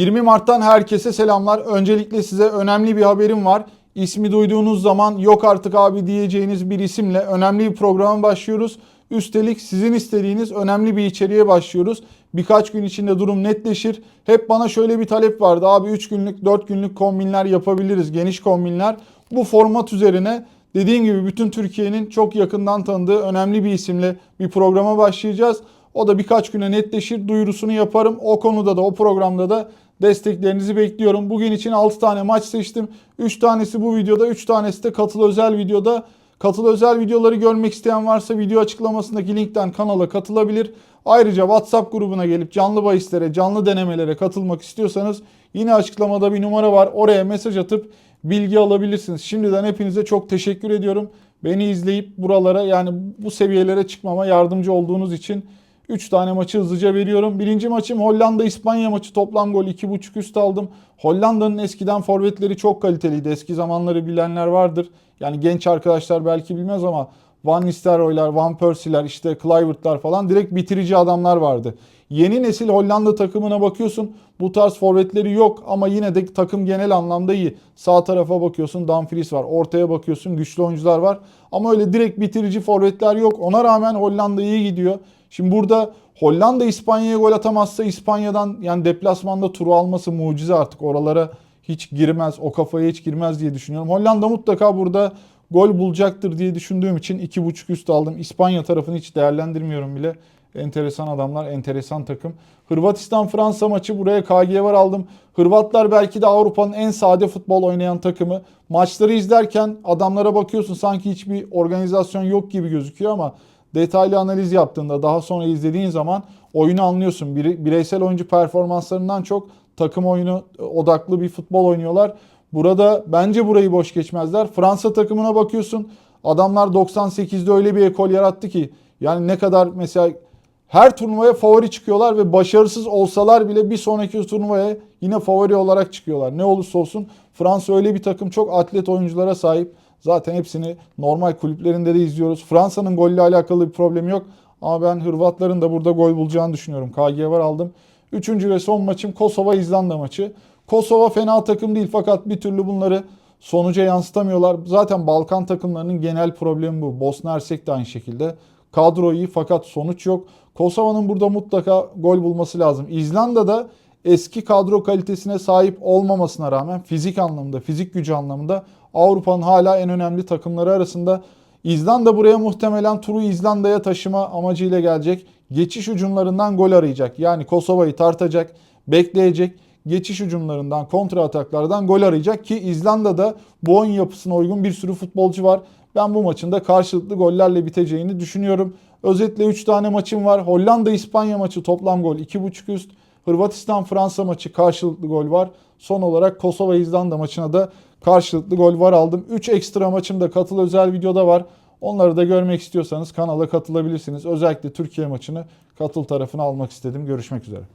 20 Mart'tan herkese selamlar. Öncelikle size önemli bir haberim var. İsmi duyduğunuz zaman yok artık abi diyeceğiniz bir isimle önemli bir programa başlıyoruz. Üstelik sizin istediğiniz önemli bir içeriğe başlıyoruz. Birkaç gün içinde durum netleşir. Hep bana şöyle bir talep vardı. Abi 3 günlük 4 günlük kombinler yapabiliriz. Geniş kombinler. Bu format üzerine dediğim gibi bütün Türkiye'nin çok yakından tanıdığı önemli bir isimle bir programa başlayacağız. O da birkaç güne netleşir. Duyurusunu yaparım. O konuda da o programda da desteklerinizi bekliyorum. Bugün için 6 tane maç seçtim. 3 tanesi bu videoda, 3 tanesi de katıl özel videoda. Katıl özel videoları görmek isteyen varsa video açıklamasındaki linkten kanala katılabilir. Ayrıca WhatsApp grubuna gelip canlı bahislere, canlı denemelere katılmak istiyorsanız yine açıklamada bir numara var. Oraya mesaj atıp bilgi alabilirsiniz. Şimdiden hepinize çok teşekkür ediyorum. Beni izleyip buralara yani bu seviyelere çıkmama yardımcı olduğunuz için 3 tane maçı hızlıca veriyorum. Birinci maçım Hollanda-İspanya maçı toplam gol 2.5 üst aldım. Hollanda'nın eskiden forvetleri çok kaliteliydi. Eski zamanları bilenler vardır. Yani genç arkadaşlar belki bilmez ama Van Nistelrooy'lar, Van Persie'ler, işte Kluivert'lar falan direkt bitirici adamlar vardı. Yeni nesil Hollanda takımına bakıyorsun bu tarz forvetleri yok ama yine de takım genel anlamda iyi. Sağ tarafa bakıyorsun Dumfries var, ortaya bakıyorsun güçlü oyuncular var. Ama öyle direkt bitirici forvetler yok. Ona rağmen Hollanda iyi gidiyor. Şimdi burada Hollanda İspanya'ya gol atamazsa İspanya'dan yani deplasmanda turu alması mucize artık. Oralara hiç girmez, o kafaya hiç girmez diye düşünüyorum. Hollanda mutlaka burada gol bulacaktır diye düşündüğüm için 2.5 üst aldım. İspanya tarafını hiç değerlendirmiyorum bile. Enteresan adamlar, enteresan takım. Hırvatistan-Fransa maçı buraya KG var aldım. Hırvatlar belki de Avrupa'nın en sade futbol oynayan takımı. Maçları izlerken adamlara bakıyorsun sanki hiçbir organizasyon yok gibi gözüküyor ama detaylı analiz yaptığında daha sonra izlediğin zaman oyunu anlıyorsun. Bireysel oyuncu performanslarından çok takım oyunu odaklı bir futbol oynuyorlar. Burada bence burayı boş geçmezler. Fransa takımına bakıyorsun. Adamlar 98'de öyle bir ekol yarattı ki yani ne kadar mesela her turnuvaya favori çıkıyorlar ve başarısız olsalar bile bir sonraki turnuvaya yine favori olarak çıkıyorlar. Ne olursa olsun Fransa öyle bir takım çok atlet oyunculara sahip. Zaten hepsini normal kulüplerinde de izliyoruz. Fransa'nın golle alakalı bir problem yok. Ama ben Hırvatların da burada gol bulacağını düşünüyorum. KG var aldım. Üçüncü ve son maçım Kosova-İzlanda maçı. Kosova fena takım değil fakat bir türlü bunları sonuca yansıtamıyorlar. Zaten Balkan takımlarının genel problemi bu. Bosna Hersek de aynı şekilde. Kadro iyi fakat sonuç yok. Kosova'nın burada mutlaka gol bulması lazım. İzlanda'da eski kadro kalitesine sahip olmamasına rağmen fizik anlamında, fizik gücü anlamında Avrupa'nın hala en önemli takımları arasında. İzlanda buraya muhtemelen turu İzlanda'ya taşıma amacıyla gelecek. Geçiş ucumlarından gol arayacak. Yani Kosova'yı tartacak, bekleyecek. Geçiş ucumlarından, kontra ataklardan gol arayacak ki İzlanda'da bu oyun yapısına uygun bir sürü futbolcu var. Ben bu maçın da karşılıklı gollerle biteceğini düşünüyorum. Özetle 3 tane maçım var. Hollanda-İspanya maçı toplam gol 2.5 üst. Hırvatistan-Fransa maçı karşılıklı gol var. Son olarak Kosova-İzlanda maçına da karşılıklı gol var aldım. 3 ekstra maçım da katıl özel videoda var. Onları da görmek istiyorsanız kanala katılabilirsiniz. Özellikle Türkiye maçını katıl tarafına almak istedim. Görüşmek üzere.